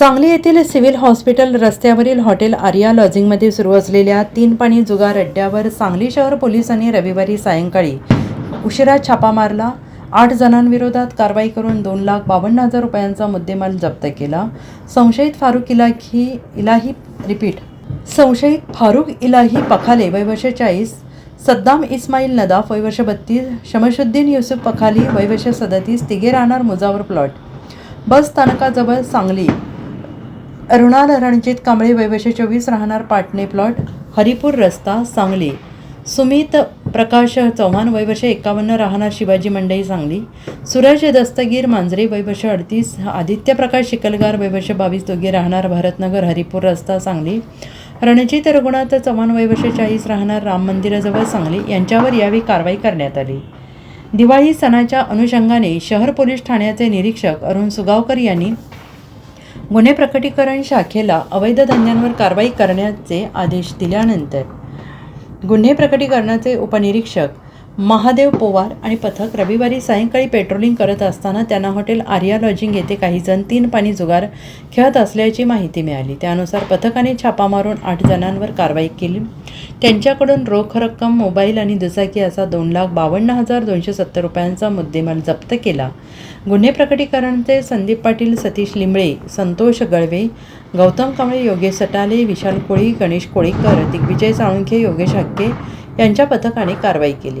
सांगली येथील civil hospital रस्त्यावरील hotel Arya लॉजिंगमध्ये सुरू असलेल्या तीन पाणी जुगार अड्ड्यावर सांगली शहर पोलिसांनी रविवारी सायंकाळी उशिरा छापा मारला. आठ जणांविरोधात कारवाई करून दोन लाख बावन्न हजार रुपयांचा मुद्देमाल जप्त केला. संशयित फारुक इलाही इलाही रिपीट. संशयित फारुक इलाही पखाले वयवर्ष चाळीस सद्दाम इस्माईल नदाफ वयवर्ष बत्तीस शमशुद्दीन युसुफ पखाली वयवर्ष सदतीस तिघे राहणार मुजावर प्लॉट. बस स्थानकाजवळ सांगली अरुणाल रणजित कांबळे वैवशे चोवीस राहणार पाटणे प्लॉट हरिपूर रस्ता सांगली. सुमित प्रकाश चव्हाण वैवर्ष एकावन्न राहणार शिवाजी मंडई सांगली. सूरज दस्तगीर मांजरे वैवर्ष अडतीस आदित्य प्रकाश शिकलगार वैवर्ष बावीस दोघे राहणार भारतनगर हरिपूर रस्ता सांगली. रणजित रघुनाथ चव्हाण वैवर्ष चाळीस राहणार राम मंदिराजवळ सांगली. यांच्यावर यावेळी कारवाई करण्यात आली. दिवाळी सणाच्या अनुषंगाने शहर पोलीस ठाण्याचे निरीक्षक अरुण सुगावकर यांनी गुन्हे प्रकटीकरण शाखेला अवैध धंद्यांवर कारवाई करण्याचे आदेश दिल्यानंतर गुन्हे प्रकटीकरणाचे उपनिरीक्षक महादेव पोवार आणि पथक रविवारी सायंकाळी पेट्रोलिंग करत असताना त्यांना हॉटेल आर्या लॉजिंग येथे काही जण तीन पाणी जुगार खेळत असल्याची माहिती मिळाली. त्यानुसार पथकाने छापा मारून आठ जणांवर कारवाई केली. त्यांच्याकडून रोख रक्कम मोबाईल आणि दुचाकी असा दोन लाख बावन्न हजार दोनशे सत्तर रुपयांचा मुद्देमाल जप्त केला. गुन्हे प्रकटीकरणचे संदीप पाटील सतीश लिंबळे संतोष गळवे गौतम कांबळे योगेश सटाले विशाल कोळी गणेश कोळीकर दिग्विजय साळुंखे योगेश हक्के यांच्या पथकाने कारवाई केली.